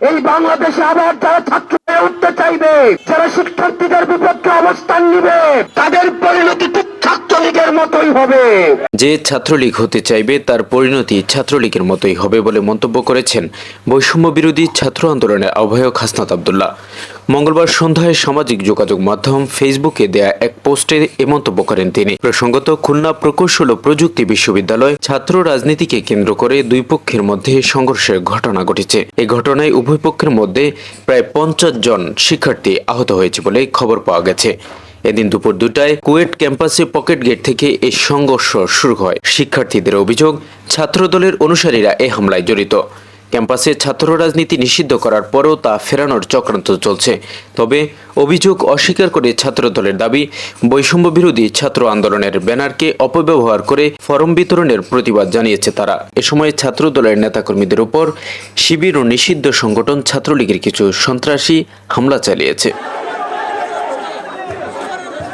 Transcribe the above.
এই বাংলাদেশে আবার যারা ছাত্র হয়ে উঠতে চাইবে, যারা শিক্ষার্থীদের বিপক্ষে অবস্থান নিবে, তাদের পরিণতি ছাত্রলীগের মতোই হবে। যে ছাত্রলীগ হতে চাইবে, তার পরিণতি ছাত্রলীগের মতোই হবে বলে মন্তব্য করেছেন বৈষম্য বিরোধী ছাত্র আন্দোলনের আহ্বায়ক হাসনাত আবদুল্লাহ। মঙ্গলবার সন্ধ্যায় সামাজিক যোগাযোগ মাধ্যম ফেসবুকে দেয়া এক পোস্টে এ মন্তব্য করেন তিনি। প্রসঙ্গত, খুলনা প্রকৌশল ও প্রযুক্তি বিশ্ববিদ্যালয় ছাত্র রাজনীতিকে কেন্দ্র করে দুই পক্ষের মধ্যে সংঘর্ষের ঘটনা ঘটেছে। এই ঘটনায় উভয় পক্ষের মধ্যে প্রায় পঞ্চাশ জন শিক্ষার্থী আহত হয়েছে বলে খবর পাওয়া গেছে। এদিন দুপুর দুটায় কুয়েট ক্যাম্পাসে পকেট গেট থেকে এই সংঘর্ষ শুরু হয়। শিক্ষার্থীদের অভিযোগ, ছাত্রদলের অনুসারীরা এ হামলায় জড়িত। ক্যাম্পাসে ছাত্র রাজনীতি নিষিদ্ধ করার পরও তা ফেরানোর চক্রান্ত চলছে। তবে অভিযোগ অস্বীকার করে ছাত্রদলের দাবি, বৈষম্য বিরোধী ছাত্র আন্দোলনের ব্যানারকে অপব্যবহার করে ফরম বিতরণের প্রতিবাদ জানিয়েছে তারা। এ সময় ছাত্রদলের নেতাকর্মীদের উপর শিবির ও নিষিদ্ধ সংগঠন ছাত্রলীগের কিছু সন্ত্রাসী হামলা চালিয়েছে।